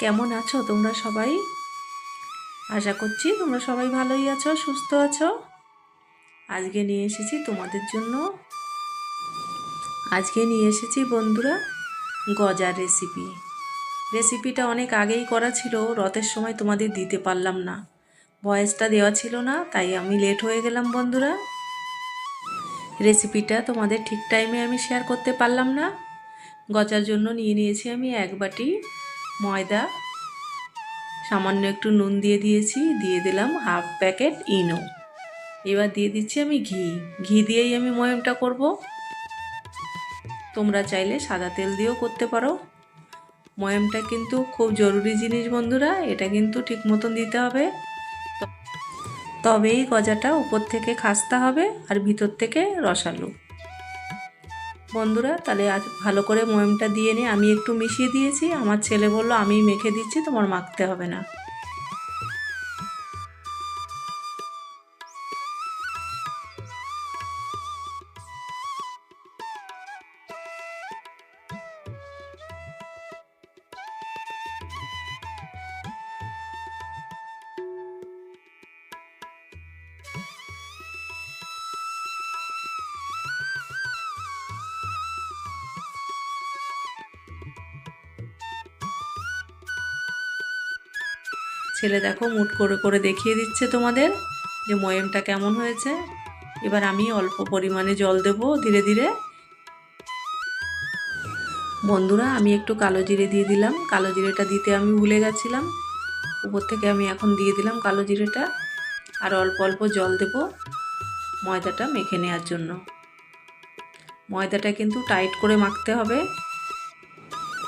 কেমন আছো তোমরা সবাই? আশা করছি তোমরা সবাই ভালোই আছো, সুস্থ আছো। আজকে নিয়ে এসেছি তোমাদের জন্য। আজকে নিয়ে এসেছি বন্ধুরা গজার রেসিপি রেসিপিটা অনেক আগেই করা ছিল, রথের সময় তোমাদের দিতে পারলাম না। ভয়েসটা দেওয়া ছিল না, তাই আমি লেট হয়ে গেলাম বন্ধুরা। রেসিপিটা তোমাদের ঠিক টাইমে আমি শেয়ার করতে পারলাম না। গজার জন্য নিয়ে নিয়েছি আমি এক বাটি ময়দা। সামান্য একটু নুন দিয়ে দিয়েছি, দিয়ে দিলাম হাফ প্যাকেট ইনো। এবার দিয়ে দিচ্ছি আমি ঘি। ঘি দিয়েই আমি ময়মটা করব। তোমরা চাইলে সাদা তেল দিয়েও করতে পারো। ময়মটা কিন্তু খুব জরুরি জিনিস বন্ধুরা, এটা কিন্তু ঠিক মতন দিতে হবে। তবেই গজাটা উপর থেকে খাস্তা হবে আর ভিতর থেকে রসালো। বন্ধুরা, তাহলে আজ ভালো করে ময়মটা দিয়ে নিয়ে আমি একটু মিশিয়ে দিয়েছি। আমার ছেলে বলল আমি মেখে দিচ্ছি, তোমার মাখতে হবে না। ছেলে দেখো মুট করে করে দেখিয়ে দিচ্ছে তোমাদের যে ময়মটা কেমন হয়েছে। এবার আমি অল্প পরিমাণে জল দেব ধীরে ধীরে। বন্ধুরা, আমি একটু কালো জিরে দিয়ে দিলাম। কালো জিরেটা দিতে আমি ভুলে গেছিলাম। উপর থেকে আমি এখন দিয়ে দিলাম কালো জিরেটা। আর অল্প অল্প জল দেব ময়দাটা মেখে নেওয়ার জন্য। ময়দাটা কিন্তু টাইট করে মাখতে হবে।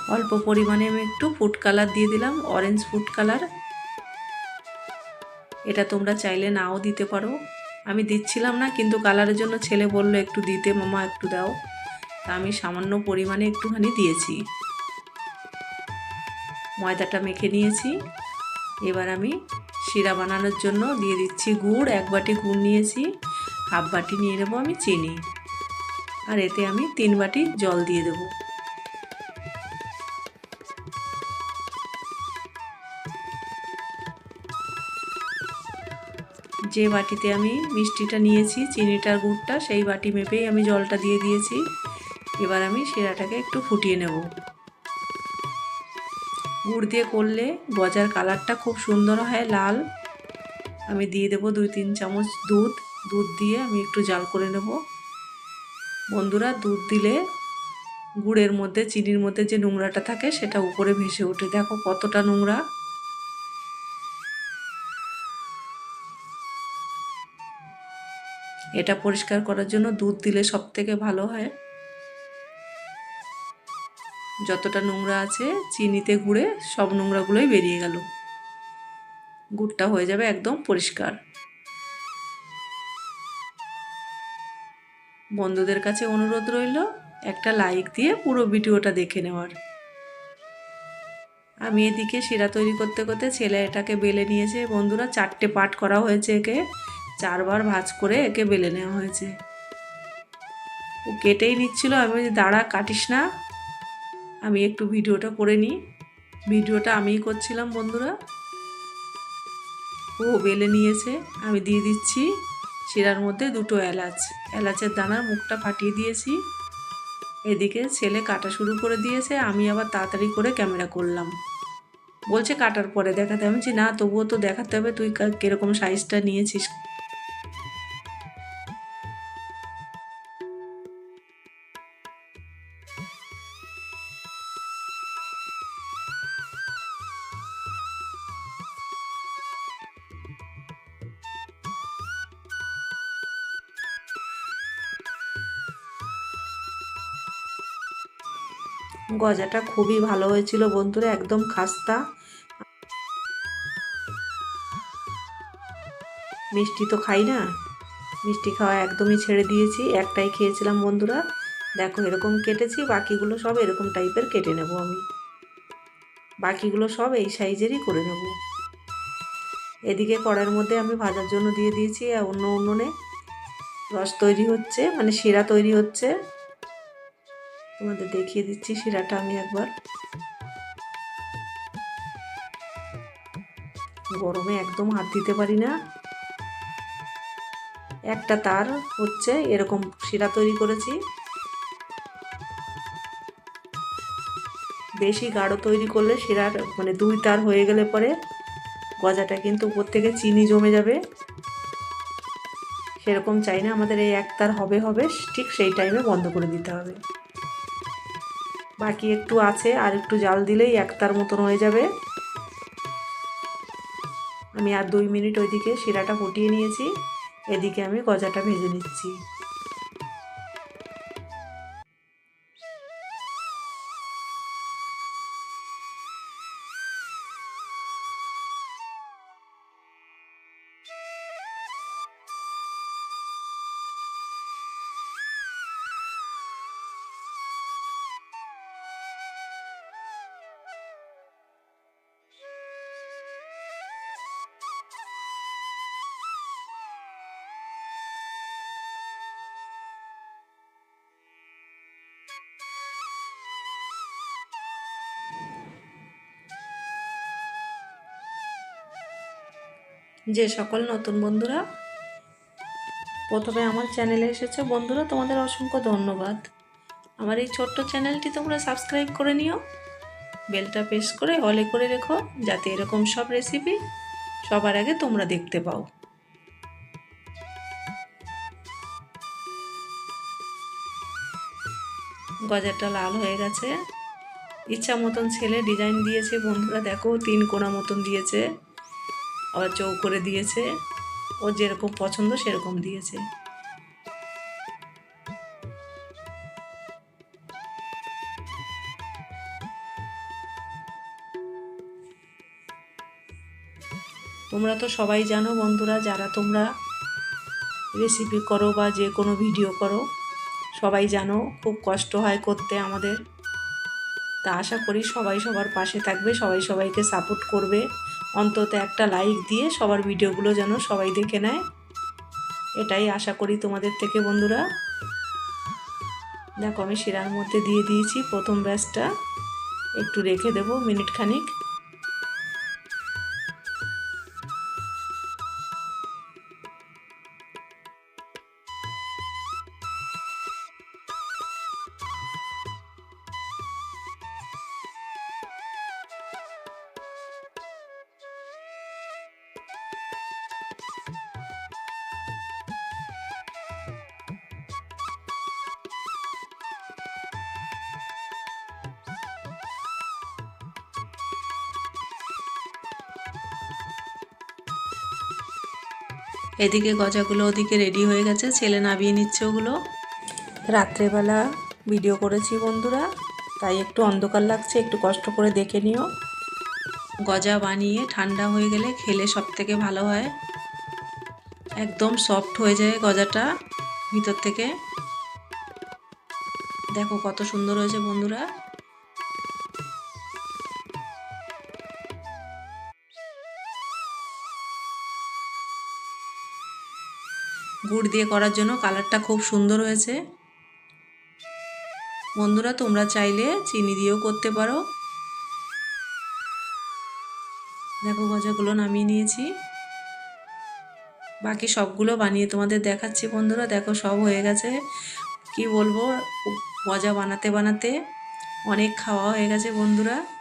অল্প পরিমাণে আমি একটু ফুড কালার দিয়ে দিলাম, অরেঞ্জ ফুড কালার। এটা তোমরা চাইলে নাও দিতে পারো। আমি দিচ্ছিলাম না, কিন্তু কালারের জন্য ছেলে বলল, একটু দিতে, মামা, একটু দাও। তা আমি সামান্য পরিমাণে একটুখানি দিয়েছি। ময়দাটা মেখে নিয়েছি। এবার আমি শিরা বানানোর জন্য দিয়ে দিচ্ছি গুড়, এক বাটি গুড় নিয়েছি, হাফ বাটি নিয়ে নেব আমি চিনি। আর এতে আমি তিন বাটি জল দিয়ে দেবো। যে বাটিতে আমি মিষ্টিটা নিয়েছি চিনিটার গুড়টা, সেই বাটি মেপেই আমি জলটা দিয়ে দিয়েছি। এবার আমি শিরাটাকে একটু ফুটিয়ে নেব। গুড় দিয়ে করলে গজার কালারটা খুব সুন্দর হয়, লাল। আমি দিয়ে দেবো দুই তিন চামচ দুধ। দুধ দিয়ে আমি একটু জাল করে নেব। বন্ধুরা, দুধ দিলে গুড়ের মধ্যে, চিনির মধ্যে যে নোংরাটা থাকে, সেটা উপরে ভেসে ওঠে। দেখো কতটা নোংরা। এটা পরিষ্কার করার জন্য দুধ দিলে সব থেকে ভালো হয়। যতটা নোংরা আছে, চিনিতে গুঁড়ে সব নোংরাগুলোই বেরিয়ে গেল। গুড়টা হয়ে যাবে একদম পরিষ্কার। বন্ধুদের কাছে অনুরোধ রইল, একটা লাইক দিয়ে পুরো ভিডিওটা দেখে নেওয়ার। আমি এদিকে শিরা তৈরি করতে করতে ছেলে এটাকে বেলে নিয়েছে। বন্ধুরা চারটে পাট করা হয়েছে একে। চারবার ভাজ করে একে বেলে নেওয়া হয়েছে। ও কেটেই নিচ্ছিল, আমি বলছি, দাঁড়া, কাটিস না। আমি একটু ভিডিওটা করে নিই। ভিডিওটা আমিই করছিলাম, বন্ধুরা। ও বেলে নিয়েছে, আমি দিয়ে দিচ্ছি শিরার মধ্যে দুটো এলাচ। এলাচের দানার মুখটা ফাটিয়ে দিয়েছি। এদিকে ছেলে কাটা শুরু করে দিয়েছে, আমি আবার তাড়াতাড়ি করে ক্যামেরা করলাম। বলছে, কাটার পরে দেখাতে। আমি না, তবুও তো দেখাতে হবে। তুই কীরকম সাইজটা নিয়েছিস? গজাটা খুবই ভালো হয়েছিল বন্ধুরা, একদম খাস্তা। মিষ্টি তো খাই না, মিষ্টি খাওয়া একদমই ছেড়ে দিয়েছি, একটাই খেয়েছিলাম বন্ধুরা। দেখো এরকম কেটেছি, বাকিগুলো সব এরকম টাইপের কেটে নেব আমি। বাকিগুলো সব এই সাইজেরই করে নেব। এদিকে কড়ার মধ্যে আমি ভাজার জন্য দিয়ে দিয়েছি অন্য উনুনে রস তৈরি হচ্ছে মানে শিরা তৈরি হচ্ছে। তোমাদের দেখিয়ে দিচ্ছি শিরাটা আমি একবার। গরমে একদম হাত দিতে পারি না। একটা তার হচ্ছে এরকম শিরা তৈরি করেছি। বেশি গাঢ় তৈরি করলে শিরার মানে দুই তার হয়ে গেলে পরে গজাটা কিন্তু উপর থেকে চিনি জমে যাবে। সেরকম চাই না আমাদের এই এক তার হবে হবে, ঠিক সেই টাইমে বন্ধ করে দিতে হবে। বাকি একটু আছে, আর একটু জাল দিলেই একতার মতন হয়ে যাবে। আমি আর দুই মিনিট ওইদিকে শিরাটা ফুটিয়ে নিয়েছি, এদিকে আমি গজাটা ভেজে নিচ্ছি। যে সকল নতুন বন্ধুরা প্রথমে আমার চ্যানেলে এসেছে, বন্ধুরা, তোমাদের অসংখ্য ধন্যবাদ। আমার এই ছোট্ট চ্যানেলটি তোমরা সাবস্ক্রাইব করে নিও, বেলটা প্রেস করে অলে করে রেখো, যাতে এরকম সব রেসিপি সবার আগে তোমরা দেখতে পাও। গজারটা লাল হয়ে গেছে। ইচ্ছা মতন ছেলে ডিজাইন দিয়েছে, বন্ধুরা, দেখো, তিন কোনা মতন দিয়েছে। আবার চৌ করে দিয়েছে। ও যেরকম পছন্দ, সেরকম দিয়েছে। তোমরা তো সবাই জানো বন্ধুরা, যারা তোমরা রেসিপি করো বা যে কোনো ভিডিও করো, সবাই জানো খুব কষ্ট হয় করতে আমাদের। তা আশা করি সবাই সবার পাশে থাকবে, সবাই সবাইকে সাপোর্ট করবে। অন্তত একটা লাইক দিয়ে সবার ভিডিওগুলো যেন সবাই দেখে নেয়। এটাই আশা করি তোমাদের থেকে, বন্ধুরা। দেখো, আমি শিরার মধ্যে দিয়ে দিয়েছি প্রথম ব্যাচটা একটু রেখে দেবো মিনিট খানিক এদিকে গজাগুলো ওদিকে রেডি হয়ে গেছে, ছেলে নাবিয়ে নিচ্ছে ওগুলো। রাত্রেবেলা ভিডিও করেছি বন্ধুরা, তাই একটু অন্ধকার লাগছে, একটু কষ্ট করে দেখে নিও। গজা বানিয়ে ঠান্ডা হয়ে গেলে খেলে সব থেকে ভালো হয়। একদম সফট হয়ে যায় গজাটা ভিতর থেকে। দেখো কত সুন্দর হয়েছে বন্ধুরা। গুড় দিয়ে করার জন্য কালারটা খুব সুন্দর হয়েছে। বন্ধুরা, তোমরা চাইলে চিনি দিয়েও করতে পারো। দেখো, গজাগুলো নামিয়ে নিয়েছি। বাকি সবগুলো বানিয়ে তোমাদের দেখাচ্ছি বন্ধুরা। দেখো, সব হয়ে গেছে। কি বলব, গজা বানাতে বানাতে অনেক খাওয়া হয়ে গেছে বন্ধুরা।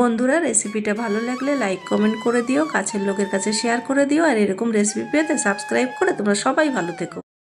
বন্ধুরা রেসিপিটা ভালো লাগলে লাইক কমেন্ট করে দিও, কাছের লোকের কাছে শেয়ার করে দিও, আর এরকম রেসিপি পেতে সাবস্ক্রাইব করে তোমরা সবাই ভালো থেকো।